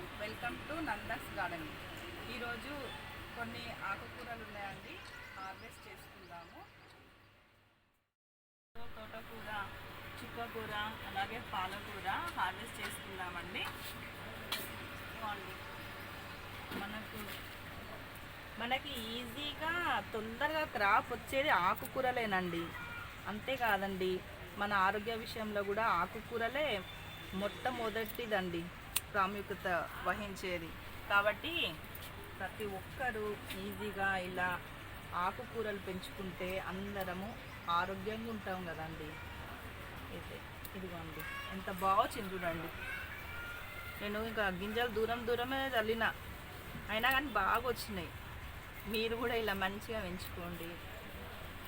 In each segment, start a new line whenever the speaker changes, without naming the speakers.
Welcome. To Nanda's garden. ఈరోజు కొన్ని ఆకుకూరలు ఉన్నాయండి. హార్వెస్ట్ చేసుకుందాము. తోటకూర చుక్కకూర అలాగే పాలకూర హార్వెస్ట్ చేసుకుందామండి. మనకు మనకి ఈజీగా తొందరగా క్రాప్ వచ్చేది ఆకుకూరలేనండి. అంతేకాదండి మన ఆరోగ్య విషయంలో కూడా ఆకుకూరలే మొట్టమొదటిదండి. ప్రాముఖ్యత వహించేది. కాబట్టి ప్రతి ఒక్కరూ ఈజీగా ఇలా ఆకుకూరలు పెంచుకుంటే అందరము ఆరోగ్యంగా ఉంటాం కదండి. అయితే ఇదిగోండి ఎంత బాగా చూడండి. నేను ఇంకా గింజలు దూరం దూరమే చల్లిన అయినా కానీ బాగా వచ్చినాయి. మీరు కూడా ఇలా మంచిగా పెంచుకోండి.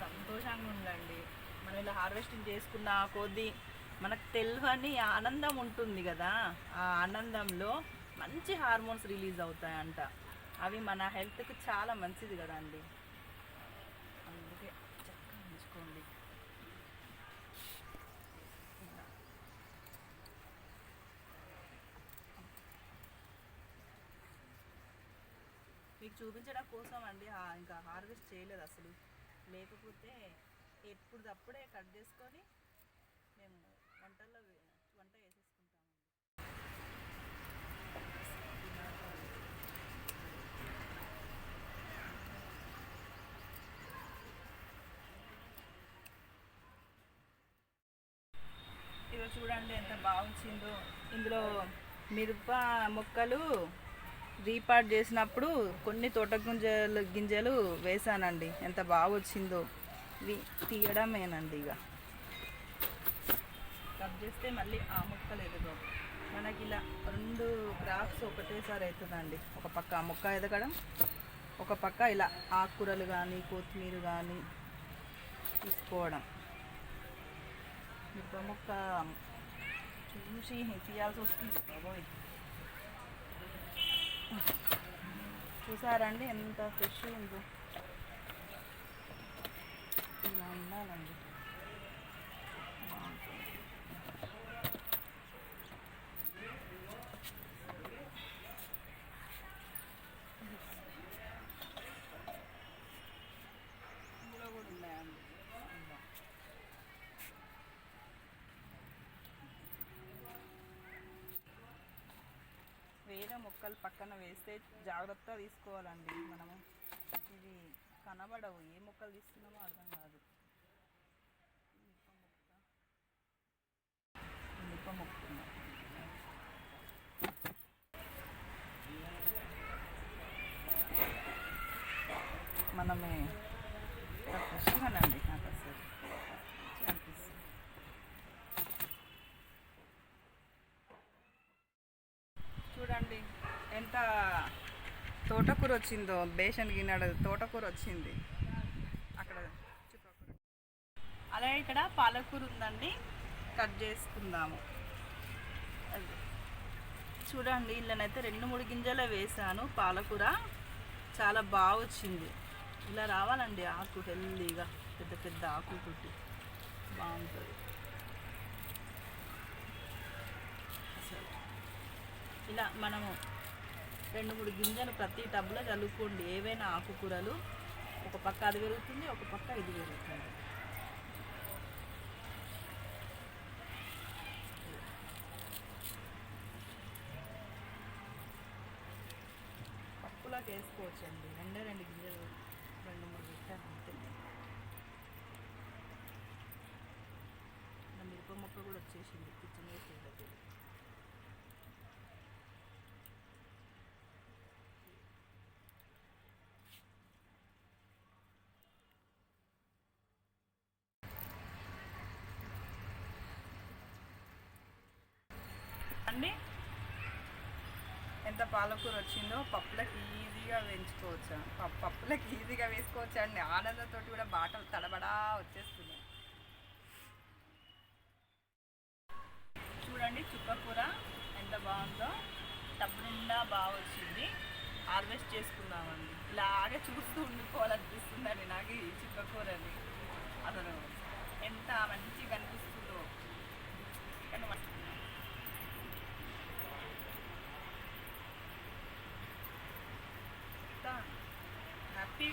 సంతోషంగా ఉండండి. మనం ఇలా హార్వెస్టింగ్ చేసుకున్న కొద్దీ మనకు తెలియని ఆనందం ఉంటుంది కదా. ఆ ఆనందంలో మంచి హార్మోన్స్ రిలీజ్ అవుతాయంట. అవి మన హెల్త్కి చాలా మంచిది కదా అండి అందుకే చక్కగా ఉంచుకోండి. మీకు చూపించడం కోసం అండి ఇంకా హార్వెస్ట్ చేయలేదు అసలు. లేకపోతే ఎప్పుడు తప్పుడే కట్ చేసుకొని చూడండి ఎంత బాగుంచిందో. ఇందులో మిరప మొక్కలు రీపాట్ చేసినప్పుడు కొన్ని తోట గింజలు గింజలు వేసానండి. ఎంత బాగా వచ్చిందో ఇవి తీయడమేనండి ఇక. కట్ చేస్తే మళ్ళీ ఆ మొక్కలు ఎదగవు. మనకి ఇలా రెండు క్రాప్స్ ఒకటేసారి అవుతుందండి ఒక పక్క ఆ మొక్క ఎదగడం ఒక పక్క ఇలా ఆకుకూరలు కానీ కొత్తిమీర కానీ తీసుకోవడం. మిరప మొక్క చూసి తీయాల్సి వస్తుంది బాబోయ్ చూసారండి ఎంత ఫ్రెష్ ఉందో ఇలా ఉండాలండి బాగుంటుంది. ఇందులో కూడా ఉన్నాయండి ఉందా. వేరే మొక్కలు పక్కన వేస్తే జాగ్రత్త తీసుకోవాలండి మనము. ఇవి కనబడవు. ఏ మొక్కలు తీస్తున్నామో అర్థం కాదు. మిరప మొక్క మనమే ఫ్రెష్గానండి నాకు అసలు మంచిగా అనిపిస్తుంది చూడండి ఎంత తోటకూర వచ్చిందో బేషన్ గిన్నెడ తోటకూర వచ్చింది అక్కడ అలాగే ఇక్కడ పాలకూర ఉందండి కట్ చేసుకుందాము. అది. చూడండి ఇళ్ళనైతే రెండు మూడు గింజలే వేసాను. పాలకూర చాలా బాగా వచ్చింది ఇలా రావాలండి ఆకు హెల్దీగా. పెద్ద పెద్ద ఆకు కుట్టి బాగుంటుంది. అసలు. ఇలా మనము రెండు మూడు గింజలు ప్రతి టబ్లో చల్లుకోండి. ఏవైనా ఆకుకూరలు ఒక పక్క అది పెరుగుతుంది ఒక పక్క ఇది పెరుగుతుంది. పప్పులోకి వేసుకోవచ్చండి. రెండే రెండు గింజలు రెండు మూడు పెట్టాను అంతే. మిరప మొక్క కూడా వచ్చేసింది కిచెన్ వేసేటప్పుడు. అండి. ఎంత పాలకూర వచ్చిందో పప్పులకు ఈజీగా పెంచుకోవచ్చు పప్పులకు ఈజీగా వేసుకోవచ్చు అండి ఆనందంతో కూడా బాటలు తడబడా వచ్చేస్తున్నాయి. చూడండి చుక్కకూర ఎంత బాగుందో. టబ్బు నిండా బాగా వచ్చింది. హార్వెస్ట్ చేసుకుందామండి. ఇలాగే చూస్తూ ఉండిపోవాలనిపిస్తుందండి నాకు ఈ చుక్కకూరని. అసలు ఎంత మంచిగా అనిపిస్తుంది కానీ మ-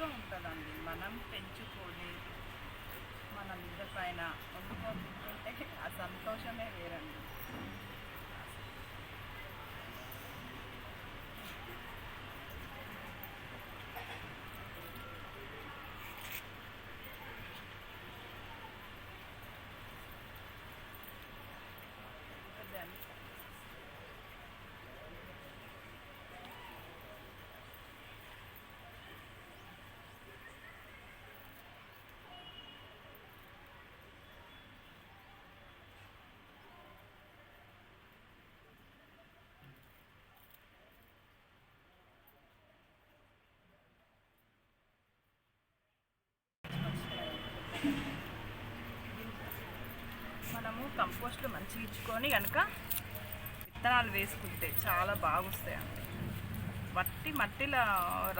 హ్యాపీగా ఉంటుందండి. మనం పెంచుకొని మన మీద పైన వండుకుంటుంటే ఆ సంతోషమే వేరండి పెద్ద మనము కంపోస్ట్లో మంచిగా ఇచ్చుకొని కనుక విత్తనాలు వేసుకుంటే చాలా బాగా వస్తాయండి మట్టి మట్టిలో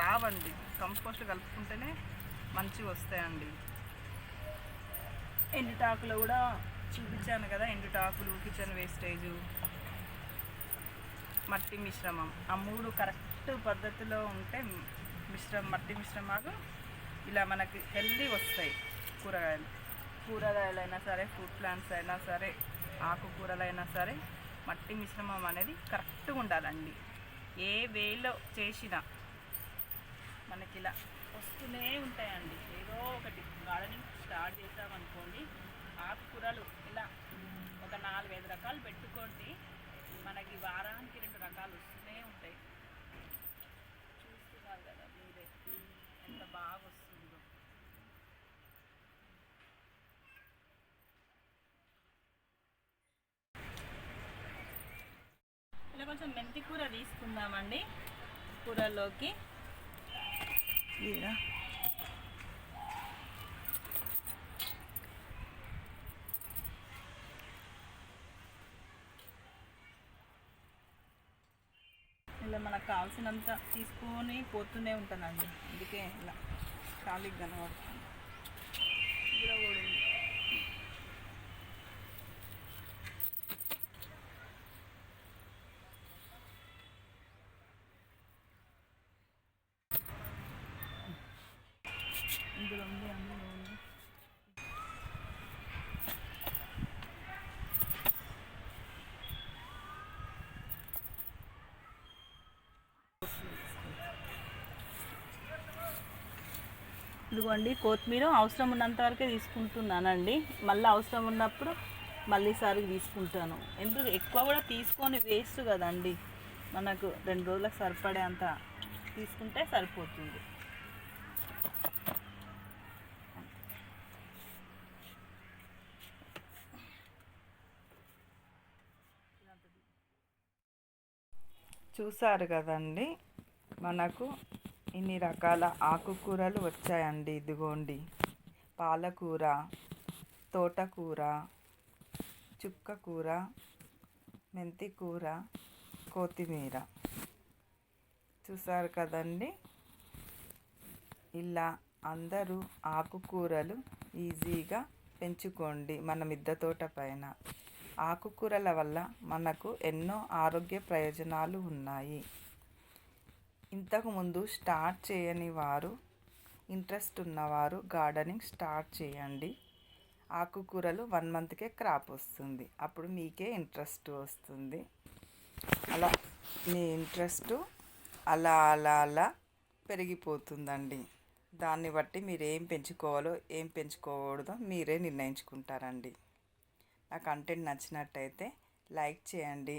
రావండి. కంపోస్ట్ కలుపుకుంటేనే మంచిగా వస్తాయండి ఎండుటాకులు కూడా చూపించాను కదా ఎండుటాకులు కిచెన్ వేస్టేజు మట్టి మిశ్రమం. ఆ మూడు కరెక్ట్ పద్ధతిలో ఉంటే మిశ్రమం మట్టి మిశ్రమాలు ఇలా మనకి హెల్దీ వస్తాయి కూరగాయలు. కూరగాయలైనా సరే ఫ్రూట్ ప్లాంట్స్ అయినా సరే ఆకుకూరలైనా సరే మట్టి మిశ్రమం అనేది కరెక్ట్గా ఉండాలండి. ఏ వేలో చేసినా మనకి ఇలా వస్తూనే ఉంటాయండి. ఏదో ఒకటి గార్డెనింగ్ స్టార్ట్ చేసామనుకోండి ఆకుకూరలు ఇలా ఒక నాలుగైదు రకాలు పెట్టుకోండి మనకి వారానికి రెండు రకాలు వస్తూనే ఉంటాయి చూస్తున్నారు కదా మీరే ఎంత బాగా వస్తుందో ఇలా కొంచెం మెంతి కూర తీసుకుందామండి. కూరలోకి ఇలా మనకు కావాల్సినంత తీసుకొని పోతూనే ఉంటానండి. అందుకే ఇలా ఖాళీగా కనబడుతుంది ఇందులో కూడా ఉంది. ఇందులో ఉంది అందులో ఉంది ఇదిగోండి కొత్తిమీర అవసరం ఉన్నంత వరకే తీసుకుంటున్నానండి. మళ్ళీ అవసరం ఉన్నప్పుడు మళ్ళీ సారి తీసుకుంటాను. ఎందుకు? ఎక్కువ కూడా తీసుకొని వేస్ట్ కదండి. మనకు రెండు రోజులకు సరిపడే అంత తీసుకుంటే సరిపోతుంది. చూసారు కదండి మనకు ఇన్ని రకాల ఆకుకూరలు వచ్చాయండి. ఇదిగోండి. పాలకూర తోటకూర చుక్కకూర మెంతికూర కొత్తిమీర. చూసారు కదండి? ఇలా అందరూ ఆకుకూరలు ఈజీగా పెంచుకోండి మన మిద్దె తోట పైన. ఆకుకూరల వల్ల మనకు ఎన్నో ఆరోగ్య ప్రయోజనాలు ఉన్నాయి. ఇంతకుముందు స్టార్ట్ చేయని వారు ఇంట్రెస్ట్ ఉన్నవారు గార్డెనింగ్ స్టార్ట్ చేయండి. ఆకుకూరలు వన్ మంత్కే క్రాప్ వస్తుంది. అప్పుడు మీకే ఇంట్రెస్ట్ వస్తుంది. అలా మీ ఇంట్రెస్ట్ అలా అలా అలా పెరిగిపోతుందండి. దాన్ని బట్టి మీరు ఏం పెంచుకోవాలో ఏం పెంచుకోకూడదో మీరే నిర్ణయించుకుంటారండి. నా కంటెంట్ నచ్చినట్టయితే లైక్ చేయండి.